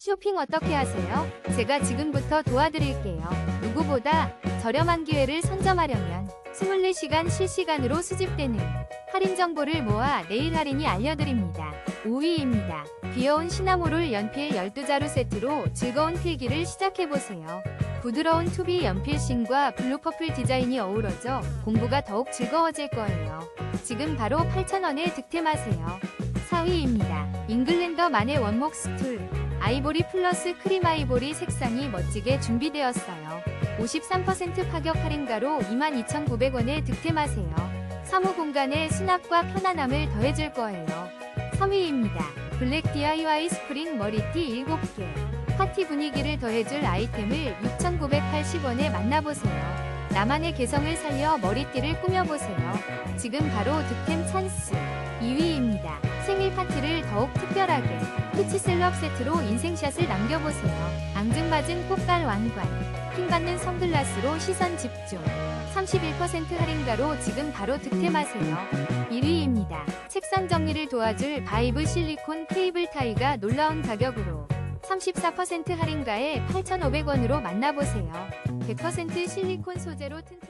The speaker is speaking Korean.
쇼핑 어떻게 하세요? 제가 지금부터 도와드릴게요. 누구보다 저렴한 기회를 선점하려면 24시간 실시간으로 수집되는 할인 정보를 모아 내일 할인이 알려드립니다. 5위입니다. 귀여운 시나모롤 연필 12자루 세트로 즐거운 필기를 시작해보세요. 부드러운 투비 연필심과 블루퍼플 디자인이 어우러져 공부가 더욱 즐거워질 거예요. 지금 바로 8,000원에 득템하세요. 4위입니다. 잉글랜더만의 원목 스툴. 아이보리 플러스 크림 아이보리 색상이 멋지게 준비되었어요. 53% 파격 할인가로 22,900원에 득템하세요. 사무 공간에 수납과 편안함을 더해줄 거예요. 3위입니다. 블랙 DIY 스프링 머리띠 7개. 파티 분위기를 더해줄 아이템을 6,980원에 만나보세요. 나만의 개성을 살려 머리띠를 꾸며보세요. 지금 바로 득템 찬스. 2위입니다. 생일 파티를 더욱 특별하게 피치 셀럽 세트로 인생샷을 남겨보세요. 앙증맞은 꽃갈 왕관, 킹받는 선글라스로 시선 집중. 31% 할인가로 지금 바로 득템하세요. 1위입니다. 책상 정리를 도와줄 바이브 실리콘 케이블 타이가 놀라운 가격으로 34% 할인가에 8,500원으로 만나보세요. 100% 실리콘 소재로 튼튼